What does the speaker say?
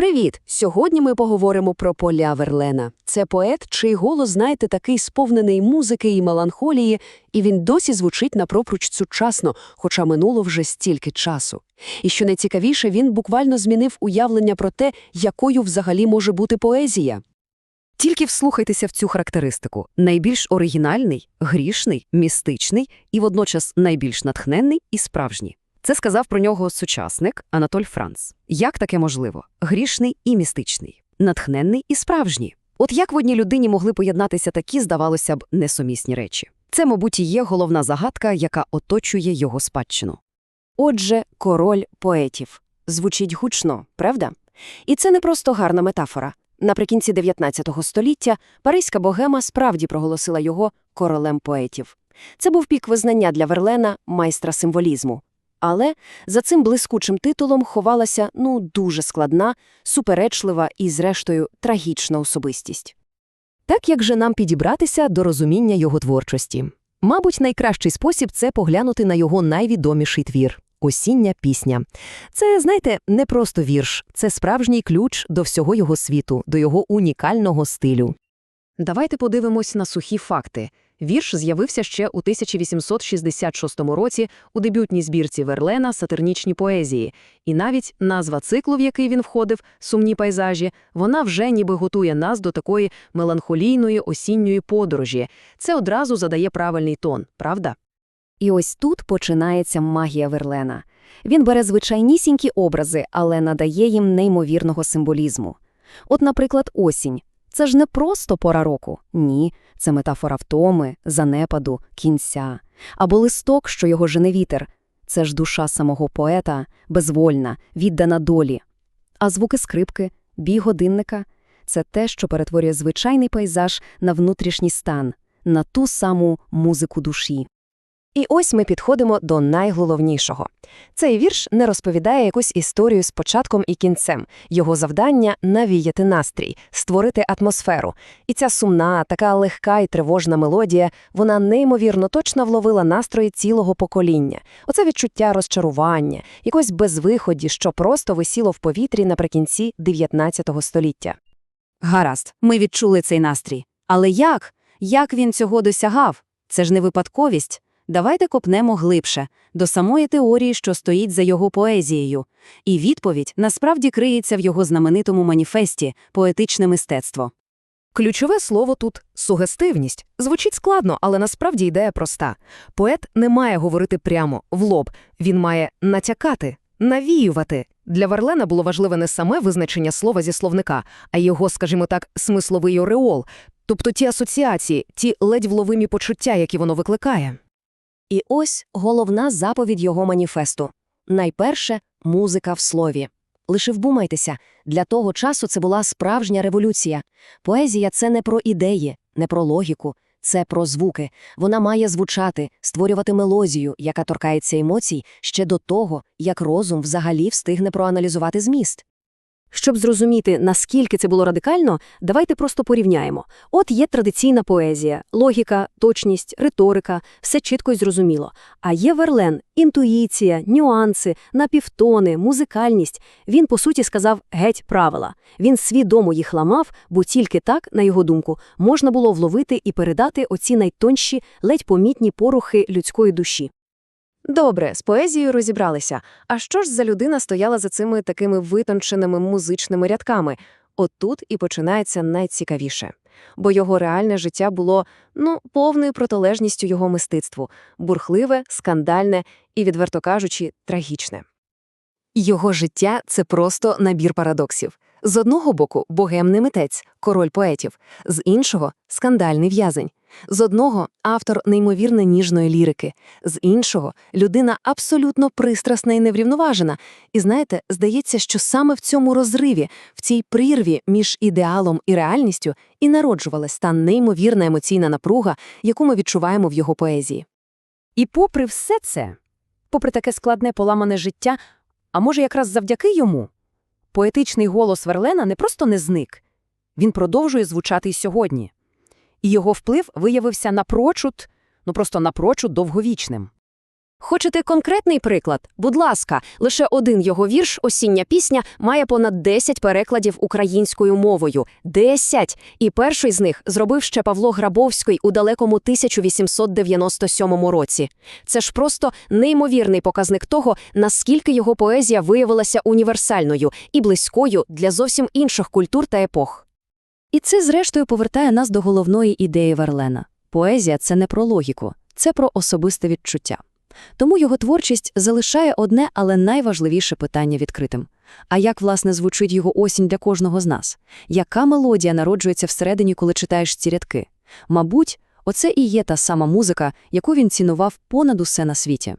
Привіт! Сьогодні ми поговоримо про поля Верлена. Це поет, чий голос, знаєте, такий сповнений музики і меланхолії, і він досі звучить напрочуд сучасно, хоча минуло вже стільки часу. І що найцікавіше, він буквально змінив уявлення про те, якою взагалі може бути поезія. Тільки вслухайтеся в цю характеристику. Найбільш оригінальний, грішний, містичний і водночас найбільш натхненний і справжній. Це сказав про нього сучасник Анатоль Франц. Як таке можливо? Грішний і містичний, натхненний і справжній. От як в одній людині могли поєднатися такі, здавалося б, несумісні речі? Це, мабуть, і є головна загадка, яка оточує його спадщину. Отже, король поетів. Звучить гучно, правда? І це не просто гарна метафора. Наприкінці 19 століття паризька богема справді проголосила його королем поетів. Це був пік визнання для Верлена, майстра символізму. Але за цим блискучим титулом ховалася, ну, дуже складна, суперечлива і, зрештою, трагічна особистість. Так як же нам підібратися до розуміння його творчості? Мабуть, найкращий спосіб це поглянути на його найвідоміший твір осіння пісня. Це, знаєте, не просто вірш, це справжній ключ до всього його світу, до його унікального стилю. Давайте подивимось на сухі факти. Вірш з'явився ще у 1866 році у дебютній збірці Верлена «Сатирнічні поезії», і навіть назва циклу, в який він входив, «Сумні пейзажі», вона вже ніби готує нас до такої меланхолійної осінньої подорожі. Це одразу задає правильний тон, правда? І ось тут починається магія Верлена. Він бере звичайнісінькі образи, але надає їм неймовірного символізму. От, наприклад, осінь. Це ж не просто пора року. Ні, це метафора втоми, занепаду, кінця. Або листок, що його жене вітер. Це ж душа самого поета, безвольна, віддана долі. А звуки скрипки, бій годинника це те, що перетворює звичайний пейзаж на внутрішній стан, на ту саму музику душі. І ось ми підходимо до найголовнішого. Цей вірш не розповідає якусь історію з початком і кінцем. Його завдання навіяти настрій, створити атмосферу. І ця сумна, така легка і тривожна мелодія, вона неймовірно точно вловила настрої цілого покоління. Оце відчуття розчарування, якось безвиході, що просто висіло в повітрі наприкінці 19 століття. Гаразд, ми відчули цей настрій. Але як? Як він цього досягав? Це ж не випадковість. Давайте копнемо глибше, до самої теорії, що стоїть за його поезією. І відповідь насправді криється в його знаменитому маніфесті поетичне мистецтво. Ключове слово тут сугестивність. Звучить складно, але насправді ідея проста. Поет не має говорити прямо, в лоб. Він має натякати, навіювати. Для Варлена було важливе не саме визначення слова зі словника, а його, скажімо так, смисловий ореол, тобто ті асоціації, ті ледь вловимі почуття, які воно викликає. І ось головна заповідь його маніфесту. Найперше – музика в слові. Лише вбумайтеся, для того часу це була справжня революція. Поезія – це не про ідеї, не про логіку, це про звуки. Вона має звучати, створювати мелодію, яка торкається емоцій, ще до того, як розум взагалі встигне проаналізувати зміст. Щоб зрозуміти, наскільки це було радикально, давайте просто порівняємо. От є традиційна поезія, логіка, точність, риторика, все чітко й зрозуміло. А є верлен, інтуїція, нюанси, напівтони, музикальність. Він, по суті, сказав геть правила. Він свідомо їх ламав, бо тільки так, на його думку, можна було вловити і передати оці найтонші, ледь помітні порухи людської душі. Добре, з поезією розібралися. А що ж за людина стояла за цими такими витонченими музичними рядками? От тут і починається найцікавіше. Бо його реальне життя було, ну, повною протилежністю його мистецтву – бурхливе, скандальне і, відверто кажучи, трагічне. Його життя – це просто набір парадоксів. З одного боку – богемний митець, король поетів, з іншого – скандальний в'язень. З одного автор неймовірно ніжної лірики, з іншого людина абсолютно пристрасна і неврівноважена. І знаєте, здається, що саме в цьому розриві, в цій прірві між ідеалом і реальністю і народжувалась та неймовірна емоційна напруга, яку ми відчуваємо в його поезії. І попри все це, попри таке складне поламане життя, а може якраз завдяки йому, поетичний голос Верлена не просто не зник, він продовжує звучати й сьогодні і його вплив виявився напрочуд, ну просто напрочуд довговічним. Хочете конкретний приклад? Будь ласка, лише один його вірш «Осіння пісня» має понад 10 перекладів українською мовою. 10! І перший з них зробив ще Павло Грабовський у далекому 1897 році. Це ж просто неймовірний показник того, наскільки його поезія виявилася універсальною і близькою для зовсім інших культур та епох. І це, зрештою, повертає нас до головної ідеї Верлена. Поезія – це не про логіку, це про особисте відчуття. Тому його творчість залишає одне, але найважливіше питання відкритим. А як, власне, звучить його осінь для кожного з нас? Яка мелодія народжується всередині, коли читаєш ці рядки? Мабуть, оце і є та сама музика, яку він цінував понад усе на світі.